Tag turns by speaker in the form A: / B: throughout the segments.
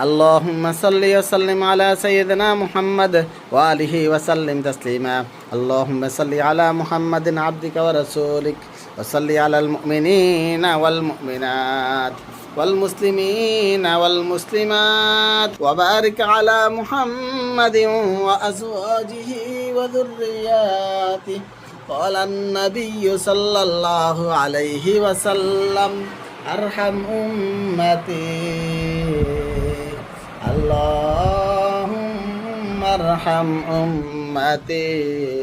A: اللهم صل وسلم على سيدنا محمد وآله وسلم تسليما. اللهم صل على محمد عبدك ورسولك وصل على المؤمنين والمؤمنات والمسلمين والمسلمات وبارك على محمد وأزواجه وذرياته. قال النبي صلى الله عليه وسلم أرحم أمتي. اللهم ارحم أمتي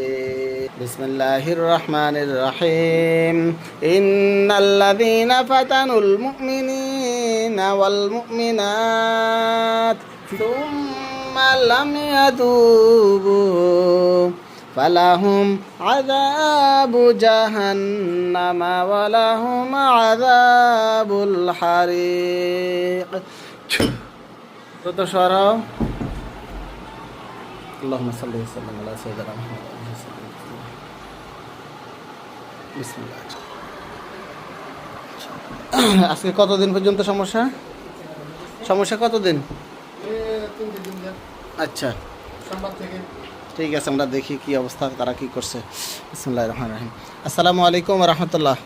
A: بسم الله الرحمن الرحيم إن الذين فتنوا المؤمنين والمؤمنات ثم لم يتوبوا فلهم عذاب جهنم ولهم عذاب الحريق আজকে কতদিন পর্যন্ত সমস্যা? সমস্যা কতদিন? আচ্ছা। ঠিক আছে, আমরা দেখি কি অবস্থা, তারা কি করছে। বিসমুল্লাহ রহমান রাহিম। আসসালামু আলাইকুম রহমতুল্লাহ।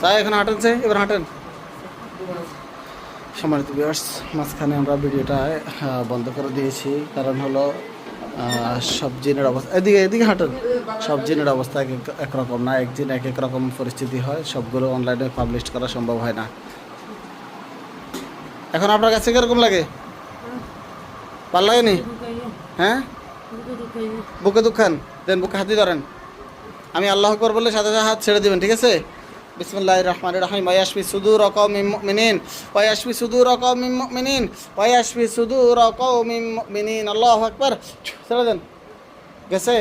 A: তাই এখন হাঁটেন এবার হাঁটেন। সম্মানিত ভিউয়ার্স মাঝখানে আমরা ভিডিওটা বন্ধ করে দিয়েছি। কারণ হলো সব জিনের অবস্থা এদিকে এদিকে হাঁটেন। সব জিনের অবস্থা এক এক- একরকম না। এক দিন এক এক রকম পরিস্থিতি হয়। সবগুলো অনলাইনে পাবলিশ করা সম্ভব হয় না। এখন আপনার কাছে কীরকম লাগে? ভালো লাগেনি? হ্যাঁ? বুকে দুঃখান দেন বুকে হাতি ধরেন। আমি আল্লাহ আকবর বললে সাথে সাথে হাত ছেড়ে দেবেন, ঠিক আছে? বিসমুল্লাহ রহমান রহিম। ওয়াশফি সুদূর মুমিনিন। ওয়াশফি সুদূর মুমিনিন। ওয়াশফি সুদূর মুমিনিন। আল্লাহু আকবার। ছেড়ে দেন। গেছে?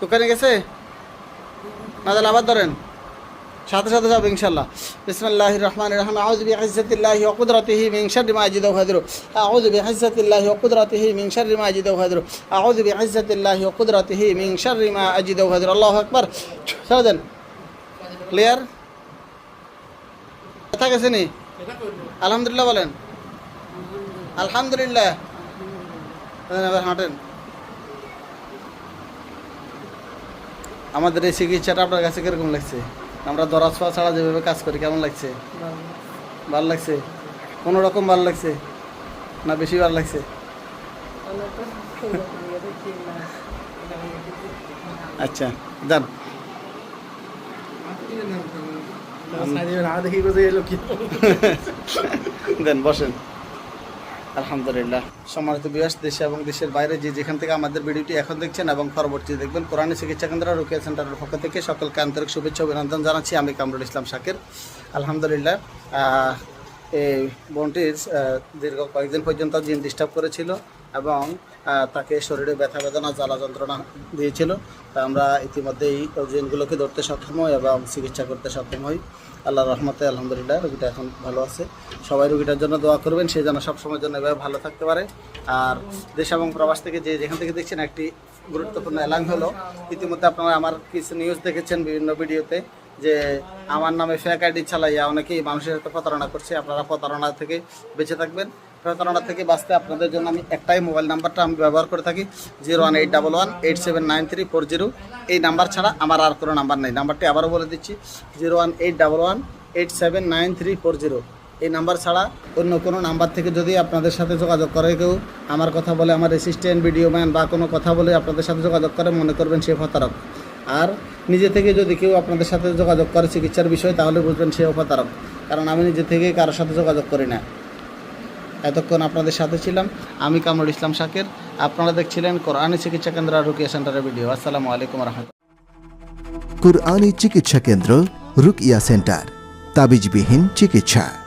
A: দোকানে গেছে? না তাহলে আবার ধরেন। সাথে সাথে যাবে ইনশাল্লাহ বিসমিল্লাহ রহমান রহিম। আউযু বিইজ্জাতিল্লাহি ওয়া কুদরাতিহি মিন শাররি মা ইয়াজিদু হাদিরু আউযু বিইজ্জাতিল্লাহি ওয়া কুদরাতিহি মিন শাররি মা ইয়াজিদু হাদিরু আউযু বিইজ্জাতিল্লাহি ওয়া কুদরাতিহি মিন শাররি মা ইয়াজিদু হাদিরু আল্লাহু আকবার। ছেড়ে দেন। ক্লিয়ার কথা গেছে নি? আলহামদুলিল্লাহ বলেন। আলহামদুলিল্লাহ। এবার হাঁটেন। আমাদের এই চিকিৎসাটা আপনার কাছে কীরকম লাগছে? আমরা দরাজ পাওয়া ছাড়া যেভাবে কাজ করি, কেমন লাগছে? ভালো লাগছে? কোনো রকম ভালো লাগছে? না বেশি ভালো লাগছে? আচ্ছা যান। দেন, বসেন। আলহামদুলিল্লাহ। সম্মানিত বিয়াস দেশে এবং দেশের বাইরে যে যেখান থেকে আমাদের ভিডিওটি এখন দেখছেন এবং পরবর্তী দেখবেন, কোরআনী চিকিৎসা কেন্দ্র, রুকিয়া সেন্টারের পক্ষ থেকে সকলকে আন্তরিক শুভেচ্ছা অভিনন্দন জানাচ্ছি। আমি কামরুল ইসলাম শাকের। আলহামদুলিল্লাহ এই বোনটির দীর্ঘ কয়েকদিন পর্যন্ত জিন ডিস্টার্ব করেছিল এবং তাকে শরীরে ব্যথা বেদনা, জ্বালা যন্ত্রণা দিয়েছিল। তা আমরা ইতিমধ্যেই জিনগুলোকে ধরতে সক্ষম হই এবং চিকিৎসা করতে সক্ষম হই। আল্লাহ রহমতে, আলহামদুলিল্লাহ, রুগীটা এখন ভালো আছে। সবাই রুগীটার জন্য দোয়া করবেন, সে যেন সবসময়ের জন্য এভাবে ভালো থাকতে পারে। আর দেশ এবং প্রবাস থেকে যে যেখান থেকে দেখছেন, একটি গুরুত্বপূর্ণ এলাং হলো। ইতিমধ্যে আপনারা আমার কিছু নিউজ দেখেছেন বিভিন্ন ভিডিওতে যে আমার নামে ফেক আইডি চালাইয়া অনেকেই মানুষের সাথে প্রতারণা করছে। আপনারা প্রতারণা থেকে বেঁচে থাকবেন। প্রতারণা থেকে বাঁচতে আপনাদের জন্য আমি একটাই মোবাইল নাম্বারটা আমি ব্যবহার করে থাকি zero one eight double one eight seven nine three four zero এই নাম্বার ছাড়া আমার আর কোনো নাম্বার নেই। নাম্বারটি আবারও বলে দিচ্ছি zero one eight double one eight seven nine three four zero এই নাম্বার ছাড়া অন্য কোনো নাম্বার থেকে যদি আপনাদের সাথে যোগাযোগ করে কেউ, আমার কথা বলে, আমার অ্যাসিস্ট্যান্ট ভিডিও ম্যান বা কোনো কথা বলে আপনাদের সাথে যোগাযোগ করে, মনে করবেন সে প্রতারক। আর নিজে থেকে যদি কেউ আপনাদের সাথে যোগাযোগ করে চিকিৎসার বিষয়ে, তাহলে বুঝবেন সে প্রতারক কারণ আমি নিজে থেকে কারোর সাথে যোগাযোগ করি না। এতক্ষণ আপনাদের সাথে ছিলাম। আমি কামরুল ইসলাম শাকের। আপনারা দেখছিলেন কোরআনী চিকিৎসা কেন্দ্র আর রুকিয়া সেন্টারের ভিডিও। আসসালামু আলাইকুম রহমতুল্লাহ।
B: কুরআনী চিকিৎসা কেন্দ্র রুকিয়া সেন্টার। তাবিজবিহীন চিকিৎসা।